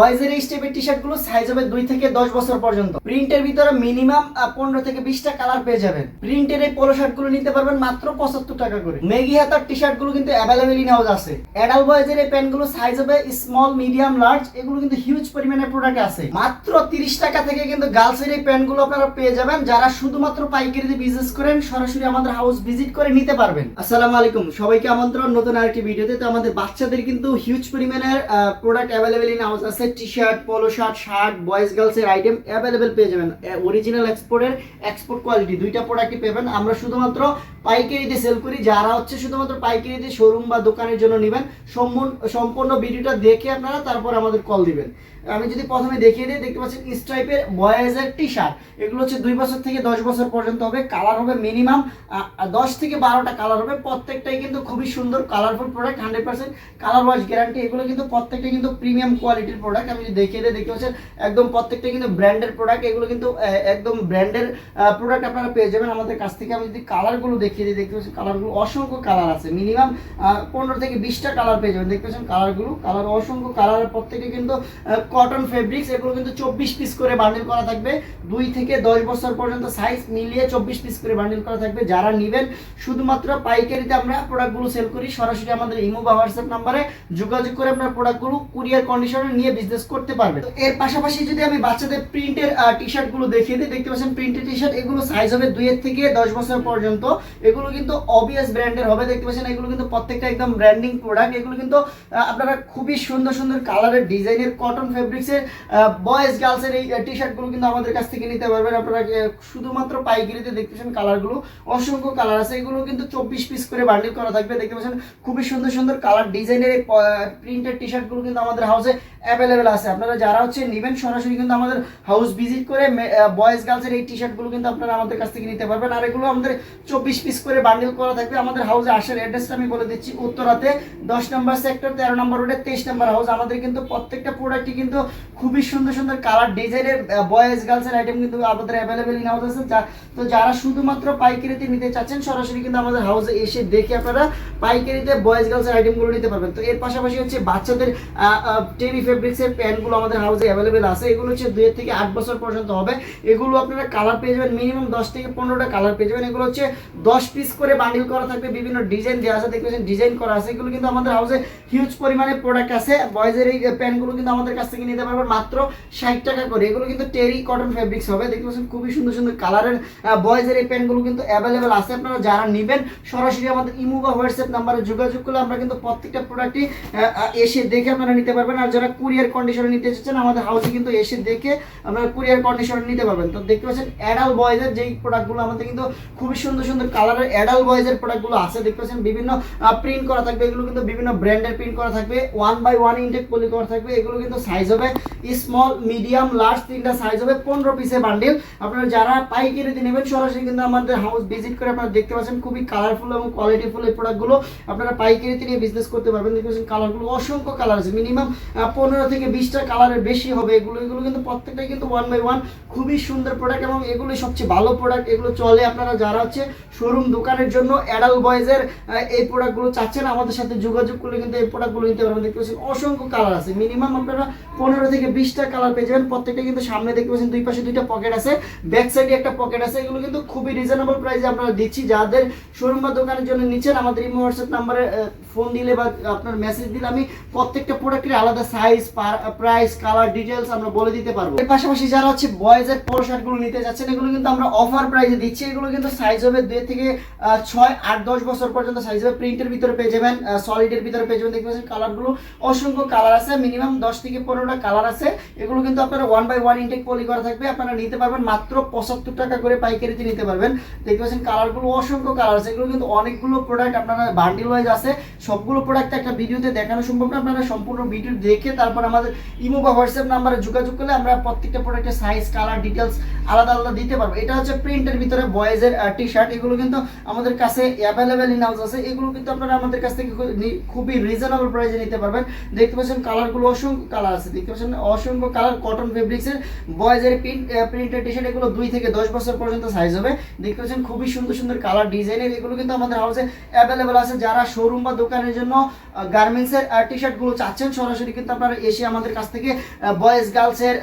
বয়েজের এই স্টেপের টি শার্টগুলো সাইজ হবে দুই থেকে দশ বছর পর্যন্ত। প্রিন্টের ভিতরে মিনিমাম পনেরো থেকে বিশটা কালার পেয়ে যাবেন। প্রিন্টের এই পোলো শার্টগুলো নিতে পারবেন মাত্র পঁচাত্তর টাকা করে। মেগি হাতার টি শার্টগুলো কিন্তু অ্যাভেলেবেল ইন হাউস আছে। অ্যাডাল বয়েজের এই প্যান্টগুলো সাইজ হবে স্মল মিডিয়াম লার্জ এগুলো কিন্তু হিউজ পরিমাণে প্রোডাক্ট আছে। মাত্র তিরিশ টাকা থেকে কিন্তু গার্লসের এই প্যান্টগুলো আপনারা পেয়ে যাবেন, যারা শুধুমাত্র পাইকারিতে বিজনেস করেন, সরাসরি আমাদের হাউস ভিজিট করে নিতে পারবেন। আসসালামু আলাইকুম, সবাইকে আমন্ত্রণ নতুন আরেকটি ভিডিওতে তো। আমাদের বাচ্চাদের কিন্তু হিউজ পরিমাণের প্রোডাক্ট অ্যাভেলেবেল ইন হাউস আছে। T shirt polo shirt shirt boys গার্লসের item available পেয়ে যাবেন। অরিজিনাল এক্সপোর্টের এক্সপোর্ট কোয়ালিটি দুইটা প্রোডাক্টই পেবেন। আমরা শুধুমাত্র পাইকারিতে সেল করি। যারা হচ্ছে শুধুমাত্র পাইকারিতে শোরুম বা দোকানের জন্য নেবেন সম্পূর্ণ ভিডিওটা দেখে আপনারা তারপর আমাদের কল দিবেন। আমি যদি প্রথমে দেখিয়ে দিই, দেখতে পাচ্ছেন স্ট্রাইপের বয়েজের টি শার্ট এগুলো হচ্ছে দুই বছর থেকে দশ বছর পর্যন্ত হবে। কালার হবে মিনিমাম দশ থেকে বারোটা কালার হবে। প্রত্যেকটাই কিন্তু খুবই সুন্দর colourful product hundred percent colour wash guarantee এগুলো কিন্তু প্রত্যেকটা কিন্তু প্রিমিয়াম কোয়ালিটির প্রোডাক্ট আমি যদি দেখিয়ে দিই, দেখতে পাচ্ছেন একদম প্রত্যেকটা কিন্তু ব্র্যান্ডের প্রোডাক্ট এগুলো কিন্তু একদম ব্র্যান্ডের প্রোডাক্ট আপনারা পেয়ে যাবেন আমাদের কাছ থেকে। আমি যদি কালারগুলো দেখিয়ে দিই, দেখতে পাচ্ছেন কালারগুলো অসংখ্য কালার আছে। মিনিমাম পনেরো থেকে বিশটা কালার পেয়ে যাবেন। দেখতে পাচ্ছেন কালারগুলো কালার অসংখ্য কালারের প্রত্যেকটা কিন্তু কটন ফেব্রিক্স এগুলো কিন্তু চব্বিশ পিস করে বান্ডিল করা থাকবে। দুই থেকে দশ বছর পর্যন্ত সাইজ মিলিয়ে চব্বিশ পিস করে বান্ডিল করা থাকবে। যারা নেবেন, শুধুমাত্র পাইকারিতে আমরা প্রোডাক্টগুলো সেল করি। সরাসরি আমাদের ইমো বা হোয়াটসঅ্যাপ নাম্বারে যোগাযোগ করে আপনার প্রোডাক্টগুলো কুরিয়ার কন্ডিশনে নিয়ে বিজনেস করতে পারবেন। এর পাশাপাশি যদি আমি বাচ্চাদের প্রিন্টের টি শার্টগুলো দেখিয়ে দিই, দেখতে পাচ্ছেন প্রিন্টের টি শার্ট এগুলো সাইজ হবে দুইয়ের থেকে দশ বছর পর্যন্ত। এগুলো কিন্তু অবিয়াস ব্র্যান্ডের হবে। দেখতে পাচ্ছেন এগুলো কিন্তু প্রত্যেকটা একদম ব্র্যান্ডিং প্রোডাক্ট এগুলো কিন্তু আপনারা খুবই সুন্দর সুন্দর কালারের ডিজাইনের কটন ফেব্রিক্সের বয়েজ গার্লসের এই টি শার্টগুলো কিন্তু আমাদের কাছ থেকে নিতে পারবেন। আপনারা শুধুমাত্র পাইকারিতে দেখতে পাচ্ছেন কালারগুলো। অসংখ্য কালার আছে। এগুলো কিন্তু চব্বিশ পিস করে করা থাকবে। দেখতে পাচ্ছেন, খুবই সুন্দর সুন্দর কালার ডিজাইনের এই প্রিন্টেড টি শার্টগুলো কিন্তু আমাদের হাউসে অ্যাভেলেবেল আছে। আপনারা যারা হচ্ছে নেবেন, সরাসরি কিন্তু আমাদের হাউস ভিজিট করে বয়েজ গার্লসের এই টি শার্টগুলো কিন্তু আপনারা আমাদের কাছ থেকে নিতে পারবেন। আর এগুলো আমাদের চব্বিশ পিস করে বান্ডিল করা থাকবে। আমাদের হাউসে আসার অ্যাড্রেসটা আমি বলে দিচ্ছি উত্তরাতে, দশ নম্বর সেক্টর তেরো নম্বর রোডে তেইশ নম্বর হাউস আমাদের কিন্তু প্রত্যেকটা প্রোডাক্টই কিন্তু খুবই সুন্দর সুন্দর কালার ডিজাইনের বয়েজ গার্লসের আইটেম কিন্তু আমাদের অ্যাভেলেবেল ইন হাউস আছে। যা- তো যারা শুধুমাত্র পাইকারিতে নিতে চাচ্ছেন, সরাসরি কিন্তু আমাদের হাউসে এসে দেখে আপনারা পাইকারিতে বয়েজ গার্লসের আইটেমগুলো নিতে পারবেন। তো এর পাশাপাশি হচ্ছে বাচ্চাদের টেরি ফেব্রিক্সের প্যান্টগুলো আমাদের হাউসে অ্যাভেলেবেল আছে। এগুলো হচ্ছে দুই থেকে আট বছর পর্যন্ত হবে। এগুলো আপনারা কালার পেয়ে যাবেন মিনিমাম দশ থেকে পনেরোটা কালার পেয়ে যাবেন। এগুলো হচ্ছে দশ পিস করে বান্ডিল করা থাকবে, বিভিন্ন ডিজাইন দেওয়া আছে দেখবেন ডিজাইন করা আছে। এগুলো কিন্তু আমাদের হাউসে হিউজ পরিমাণে প্রোডাক্ট আছে। বয়েজের এই প্যান্টগুলো কিন্তু আমাদের কাছ থেকে নিতে পারবেন? মাত্র ষাট টাকা করে। এগুলো কিন্তু টেরি কটন ফেব্রিক্স হবে। দেখতে পাচ্ছেন, খুবই সুন্দর সুন্দর কালারের বয়েজের এই প্যান্টগুলো কিন্তু অ্যাভেলেবেল আছে। আপনারা যারা নেবেন, সরাসরি আমাদের ইমো বা হোয়াটসঅ্যাপ নাম্বারে যোগাযোগ করলে আমরা কিন্তু প্রত্যেকটা প্রোডাক্টই এসে দেখে আপনারা নিতে পারবেন। আর যারা কুরিয়ার কন্ডিশনে নিতে চাচ্ছেন, আমাদের হাউসে কিন্তু এসে দেখে আপনারা কুরিয়ার কন্ডিশনে নিতে পারবেন। তো দেখতে পাচ্ছেন অ্যাডাল বয়েজের যেই প্রোডাক্টগুলো আমাদের কিন্তু খুবই সুন্দর সুন্দর কালারের অ্যাডাল বয়েজের প্রোডাক্টগুলো আছে। দেখতে পাচ্ছেন, বিভিন্ন প্রিন্ট করা থাকবে। এগুলো কিন্তু বিভিন্ন ব্র্যান্ডের প্রিন্ট করা থাকবে। One by one intact poly করা থাকবে। এগুলো কিন্তু সাইজ হবে স্মল মিডিয়াম লার্জ তিনটা সাইজ হবে, পনেরো পিসের বান্ডিল আপনারা যারা নেবেন, সরাসরি কিন্তু আমাদের হাউস ভিজিট করে আপনারা দেখতে পাচ্ছেন খুবই কালারফুল এবং কোয়ালিটিফুল এই প্রোডাক্টগুলো আপনারা বিজনেস করতে পারবেন। দেখতে পাচ্ছেন কালারগুলো অসংখ্য কালার আছে। মিনিমাম পনেরো থেকে বিশটা কালারের বেশি হবে এগুলো। এগুলো কিন্তু প্রত্যেকটাই কিন্তু ওয়ান বাই ওয়ান খুবই সুন্দর প্রোডাক্ট এবং এগুলো সবচেয়ে ভালো প্রোডাক্ট এগুলো চলে আপনারা যারা হচ্ছে শোরুম দোকানের জন্য অ্যাডাল বয়েজের এই প্রোডাক্টগুলো চাচ্ছেন, আমাদের সাথে যোগাযোগ করলে কিন্তু এই প্রোডাক্টগুলো নিতে পারবেন। দেখতে পাচ্ছেন অসংখ্য কালার আছে। মিনিমাম আপনারা পনেরো থেকে বিশটা কালার পেয়ে যাবেন। প্রত্যেকটা কিন্তু সামনে দেখতে পাচ্ছেন, দুই পাশে দুইটা পকেট আছে। ব্যাক সাইডে একটা পকেট আছে। এগুলো কিন্তু খুবই রিজনেবল প্রাইসে আমরা দিচ্ছি। যাদের শোরুম বা দোকানের জন্য নিচ্ছেন, আমাদের ইমো হোয়াটসঅ্যাপ নাম্বারে ফোন দিলে বা আপনার মেসেজ দিলে আমি প্রত্যেকটা প্রোডাক্টের আলাদা সাইজ প্রাইস কালার ডিটেলস আমরা বলে দিতে পারব। এর পাশাপাশি যারা হচ্ছে বয়েজের পোলো শার্টগুলো নিতে যাচ্ছেন, এগুলো কিন্তু আমরা অফার প্রাইসে দিচ্ছি। এগুলো কিন্তু সাইজ হবে দুই থেকে ছয় আট দশ বছর পর্যন্ত সাইজ হবে। প্রিন্টের ভিতরে পেয়ে যাবেন সলিডের ভিতরে পেয়ে যাবেন। দেখতে পাচ্ছেন কালারগুলো অসংখ্য কালার আছে। মিনিমাম দশ থেকে পনেরোটা কালার আছে। এগুলো কিন্তু আপনারা one by one intact poly করা থাকবে। আপনারা নিতে পারবেন মাত্র পঁচাত্তর টাকা করে পাইকারিতে নিতে পারবেন। দেখতে পাচ্ছেন কালারগুলো অসংখ্য কালার আছে। এগুলো কিন্তু অনেকগুলো প্রোডাক্ট আপনারা বান্ডিল ওয়াইজ আছে। সবগুলো প্রোডাক্ট একটা ভিডিওতে দেখানো সম্ভব না। আপনারা সম্পূর্ণ ভিডিও দেখে তারপর আমাদের ইমো বা হোয়াটসঅ্যাপ নাম্বারে যোগাযোগ করলে আমরা প্রত্যেকটা প্রোডাক্টের সাইজ কালার ডিটেলস আলাদা আলাদা দিতে পারব। এটা হচ্ছে প্রিন্টের ভিতরে বয়েজের টি শার্ট এগুলো কিন্তু আমাদের কাছে অ্যাভেলেবেল ইন হাউস আছে। এগুলো কিন্তু আপনারা আমাদের কাছ থেকে খুবই রিজনেবল প্রাইসে নিতে পারবেন। দেখতে পাচ্ছেন কালারগুলো অসংখ্য কালার আছে। দেখতে পাচ্ছেন, অসংখ্য কালার কটন ফেব্রিক্সের বয়েজের প্রিন্ট প্রিন্টেড টি শার্ট এগুলো দুই থেকে দশ বছর পর্যন্ত সাইজ হবে। দেখতে পাচ্ছেন, খুবই সুন্দর সুন্দর কালার ডিজাইনের এগুলো কিন্তু আমাদের হাউসে অ্যাভেলেবেল আছে। যারা শোরুম বা দোকানের জন্য গার্মেন্টসের টি শার্টগুলো চাচ্ছেন, সরাসরি কিন্তু আপনারা এসে আমাদের কাছ থেকে বয়েজ গার্লসের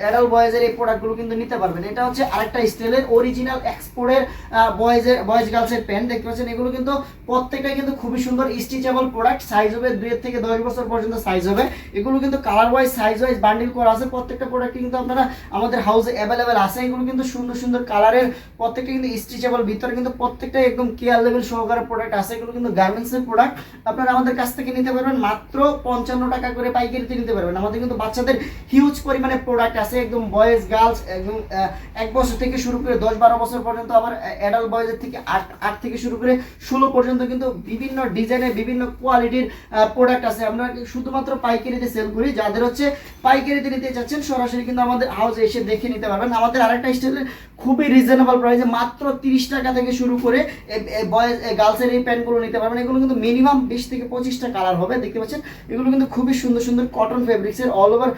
অ্যাডাল্ট বয়েজের এই প্রোডাক্টগুলো কিন্তু নিতে পারবেন। এটা হচ্ছে আরেকটা স্টাইলের অরিজিনাল এক্সপোর্টের বয়েজের বয়েজ গার্লসের প্যান্ট দেখতে পাচ্ছেন, এগুলো কিন্তু প্রত্যেকটাই কিন্তু খুবই সুন্দর স্টিচেবল প্রোডাক্ট সাইজ হবে দুই থেকে দশ বছর পর্যন্ত সাইজ হবে। এগুলো কিন্তু colour wise size wise bundle করা আছে, প্রত্যেকটা প্রোডাক্ট কিন্তু আপনারা আমাদের হাউসে অ্যাভেলেবেল আছে। এগুলো কিন্তু সুন্দর সুন্দর কালারের প্রত্যেকটা কিন্তু স্ট্রিচেবল ভিতরে কিন্তু প্রত্যেকটা একদম কেয়ার লেভেল সহকারে প্রোডাক্ট আছে। এগুলো কিন্তু গার্মেন্টসের প্রোডাক্ট আপনারা আমাদের কাছ থেকে নিতে পারবেন মাত্র পঞ্চান্ন টাকা করে পাইকারিতে নিতে পারবেন। আমাদের কিন্তু বাচ্চাদের হিউজ পরিমাণে প্রোডাক্ট আছে, একদম বয়েজ গার্লস একদম এক বছর থেকে শুরু করে দশ বারো বছর পর্যন্ত আবার অ্যাডাল্ট বয়েজের থেকে আট আট থেকে শুরু করে ষোলো পর্যন্ত কিন্তু বিভিন্ন ডিজাইনের বিভিন্ন কোয়ালিটির প্রোডাক্ট আছে। আমরা শুধুমাত্র পাইকারিতে সেল করি। যাদের হচ্ছে পাইকারিতে নিতে চাচ্ছেন, সরাসরি কিন্তু আমাদের হাউসে এসে দেখে নিতে পারবেন। আমাদের আরেকটা স্টাইলের খুবই রিজনেবল প্রাইসে মাত্র তিরিশ টাকা থেকে শুরু করে বয়েজ গার্লসের এই প্যান্টগুলো নিতে পারবেন। এগুলো কিন্তু মিনিমাম বিশ থেকে পঁচিশটা কালার হবে, দেখতে পাচ্ছেন? এগুলো কিন্তু খুবই সুন্দর সুন্দর কটন ফেব্রিক্সের অল ওভার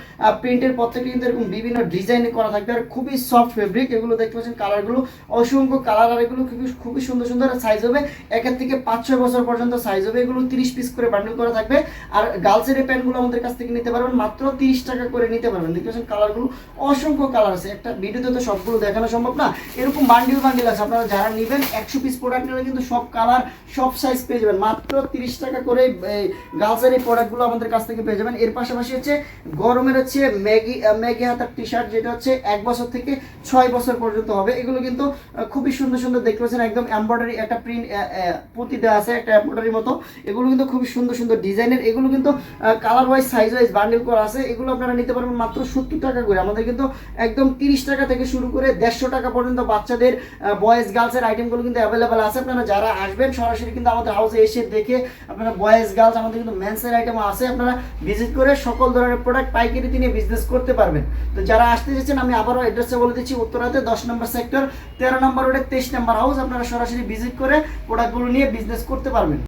প্রিন্টের প্রত্যেকটা কিন্তু এরকম বিভিন্ন ডিজাইন করা থাকবে। আর খুবই সফট ফেব্রিক এগুলো দেখতে পাচ্ছেন কালারগুলো অসংখ্য কালার আর এগুলো খুবই খুবই সুন্দর সুন্দর সাইজ হবে। একের থেকে পাঁচ, ছয় বছর পর্যন্ত সাইজ হবে। এগুলো তিরিশ পিস করে বান্ডেল করা থাকবে। আর গার্লসের এই প্যান্টগুলো আমাদের কাছ থেকে নিতে পারবেন মাত্র তিরিশ টাকা করে নিতে পারবেন। দেখতে পাচ্ছেন কালারগুলো অসংখ্য কালার আছে। একটা ভিডিওতে তো সবগুলো দেখানো সম্ভব না। এরকম বান্ডিল বান্ডিল আছে। আপনারা যারা নেবেন, একশো পিস প্রোডাক্ট নিলে কিন্তু সব কালার, সব সাইজ পেয়ে যাবেন। মাত্র তিরিশ টাকা করে গার্লসের এই প্রোডাক্টগুলো আমাদের কাছ থেকে পেয়ে যাবেন। এর পাশাপাশি হচ্ছে গরমের হচ্ছে ম্যাগি ম্যাগি হাতার টি শার্ট যেটা হচ্ছে এক বছর থেকে ছয় বছর পর্যন্ত হবে। এগুলো কিন্তু খুবই সুন্দর সুন্দর দেখতে পাচ্ছেন। একদম এমব্রয়ডারি একটা প্রিন্ট পুঁতি দেওয়া আছে একটা এমব্রয়ডারির মতো। এগুলো কিন্তু খুবই সুন্দর সুন্দর ডিজাইনের এগুলো কিন্তু colour wise size wise bundle করা আছে, এগুলো আপনারা নিতে পারবেন মাত্র সত্তর টাকা করে। আমাদের কিন্তু একদম তিরিশ টাকা থেকে শুরু করে দেড়শো টাকা পর্যন্ত বাচ্চাদের বয়েজ গার্লসের আইটেমগুলো কিন্তু অ্যাভেলেবেল আছে। আপনারা যারা আসবেন, সরাসরি কিন্তু আমাদের হাউসে এসে দেখে আপনারা বয়েজ গার্লস আমাদের কিন্তু মেন্সের আইটেমও আছে। আপনারা ভিজিট করে সকল ধরনের প্রোডাক্ট পাইকারি নিয়ে বিজনেস করতে পারবেন। তো যারা আসতে চাইছেন আমি আবারও অ্যাড্রেসটা বলে দিচ্ছি, উত্তরাতে দশ নম্বর সেক্টর তেরো নম্বর রোডে তেইশ নম্বর হাউস আপনারা সরাসরি ভিজিট করে প্রোডাক্টগুলো নিয়ে বিজনেস করতে পারবেন।